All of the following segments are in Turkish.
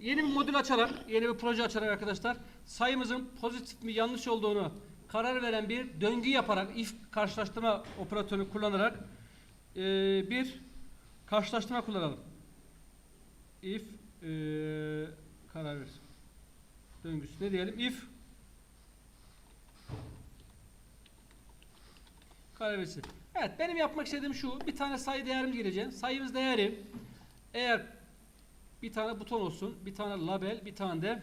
Yeni bir modül açarak, yeni bir proje açarak arkadaşlar sayımızın pozitif mi yanlış olduğunu karar veren bir döngü yaparak if karşılaştırma operatörünü kullanarak eee, bir karşılaştırma kullanalım. If eee, karar ver. Döngüsü ne diyelim? If karar versin. Evet benim yapmak istediğim şu. Bir tane sayı değerimiz gelecek. Sayımız değeri eğer bir tane buton olsun, bir tane label, bir tane de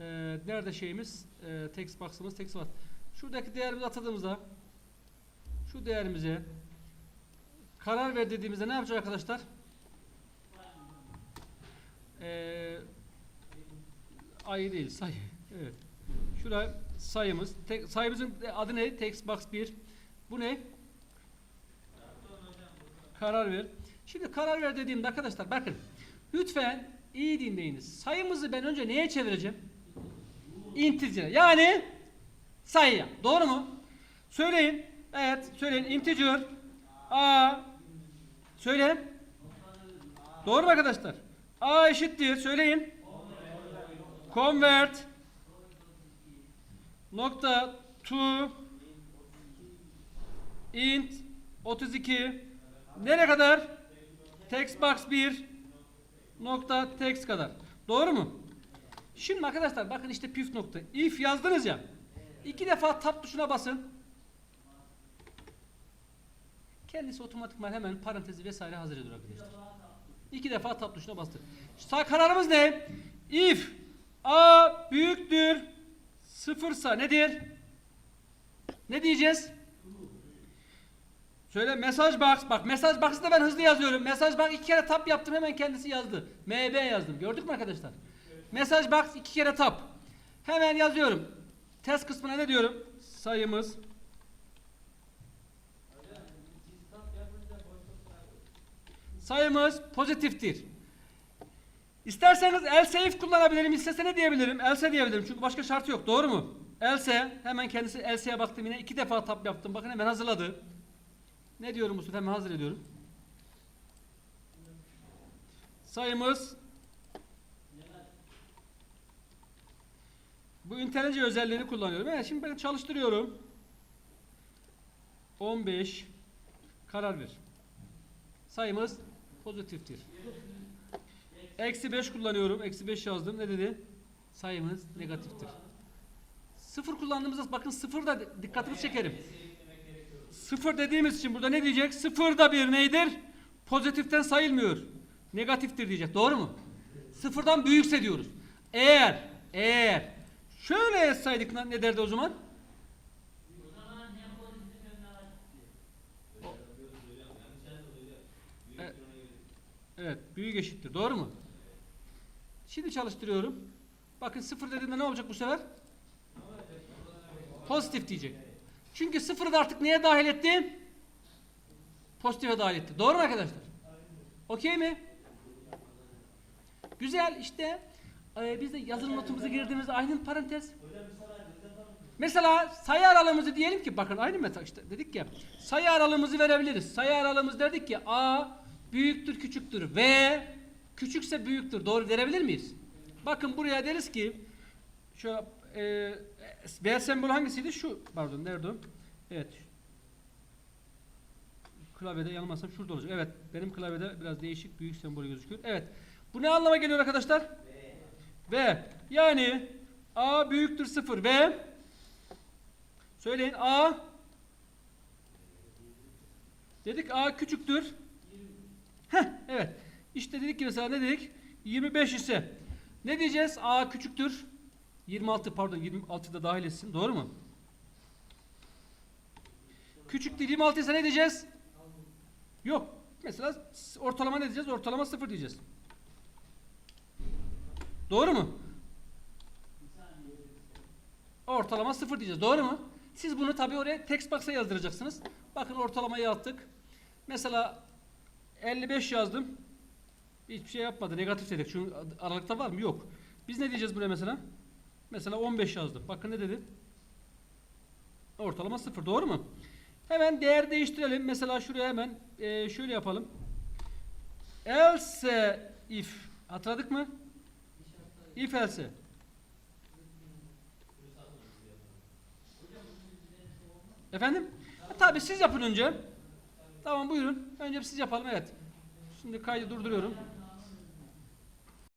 e, nerede şeyimiz, e, text box'ımız, text box. Şuradaki değerimizi atadığımızda şu değerimize karar ver dediğimizde ne yapacak arkadaşlar? E, ayı değil, sayı. Evet. Şuraya sayımız. Tek, sayımızın adı ne? Text box 1. Bu ne? Karar ver. Şimdi karar ver dediğimde arkadaşlar bakın. Lütfen iyi dinleyiniz. Sayımızı ben önce neye çevireceğim? Integer'e. Yani sayıya. Doğru mu? Söyleyin. Evet. Söyleyin. Integer. A. Söyleyin. Doğru mu arkadaşlar? A eşittir. Söyleyin. Convert. Nokta to int 32 nereye kadar? Text box 1 nokta text kadar. Doğru mu? Şimdi arkadaşlar bakın işte püf nokta. If yazdınız ya. iki defa tab tuşuna basın. Kendisi otomatikman hemen parantezi vesaire hazır ediyor arkadaşlar. İki defa tab tuşuna bastır. Sağ kararımız ne? If a büyüktür sıfırsa nedir? Ne diyeceğiz? Söyle mesaj box. Bak mesaj box'ı da ben hızlı yazıyorum. Mesaj box iki kere tap yaptım hemen kendisi yazdı. MB yazdım. Gördük mü arkadaşlar? Mesaj box iki kere tap. Hemen yazıyorum. Test kısmına ne diyorum? Sayımız. Sayımız pozitiftir. İsterseniz else if kullanabilirim. İstese ne diyebilirim? Else diyebilirim. Çünkü başka şartı yok. Doğru mu? Else hemen kendisi else'ye baktım yine iki defa tap yaptım. Bakın hemen hazırladı. Ne diyorum sefer? Hemen hazır ediyorum. Sayımız bu IntelliJ özelliğini kullanıyorum. Evet, şimdi ben çalıştırıyorum. 15 karar ver. Sayımız pozitiftir. Eksi 5 kullanıyorum. Eksi 5 yazdım. Ne dedi? Sayımız negatiftir. Sıfır kullandığımızda bakın sıfır da dikkatinizi çekerim. Sıfır dediğimiz için burada ne diyecek? Sıfır da bir neydir? Pozitiften sayılmıyor. Negatiftir diyecek. Doğru mu? Sıfırdan büyükse diyoruz. Eğer, eğer şöyle yazsaydık ne derdi o zaman? Evet. Evet, büyük eşittir. Doğru mu? Şimdi çalıştırıyorum. Bakın sıfır dediğinde ne olacak bu sefer? Pozitif diyecek. Çünkü sıfırı da artık neye dahil etti? Pozitife dahil etti. Doğru mu arkadaşlar? Okey mi? Güzel işte e, biz de yazılım notumuza girdiğimizde aynı parantez. Mesela sayı aralığımızı diyelim ki bakın aynı meta işte dedik ya sayı aralığımızı verebiliriz. Sayı aralığımız dedik ki a büyüktür küçüktür v küçükse büyüktür. Doğru verebilir miyiz? Bakın buraya deriz ki şu e, V sembolü hangisiydi? Şu pardon nerede o? Evet. Klavyede yanılmazsam şurada olacak. Evet benim klavyede biraz değişik büyük sembolü gözüküyor. Evet. Bu ne anlama geliyor arkadaşlar? V. Yani A büyüktür 0 ve söyleyin A dedik A küçüktür. Heh, evet. İşte dedik ki mesela ne dedik? 25 ise ne diyeceğiz? A küçüktür. 26 pardon 26 da dahil etsin. Doğru mu? Küçüktür 26 ise ne diyeceğiz? Yok. Mesela ortalama ne diyeceğiz? Ortalama 0 diyeceğiz. Doğru mu? Ortalama 0 diyeceğiz. Doğru mu? Siz bunu tabii oraya text box'a yazdıracaksınız. Bakın ortalamayı attık. Mesela 55 yazdım. Hiçbir şey yapmadı. Negatif dedik. Şu aralıkta var mı? Yok. Biz ne diyeceğiz buraya mesela? Mesela 15 yazdım. Bakın ne dedi? Ortalama 0. Doğru mu? Hemen değer değiştirelim. Mesela şuraya hemen e, şöyle yapalım. Else if hatırladık mı? If else. Efendim? Ha, tabii siz yapın önce. Tamam buyurun. Önce siz yapalım evet. Şimdi kaydı durduruyorum.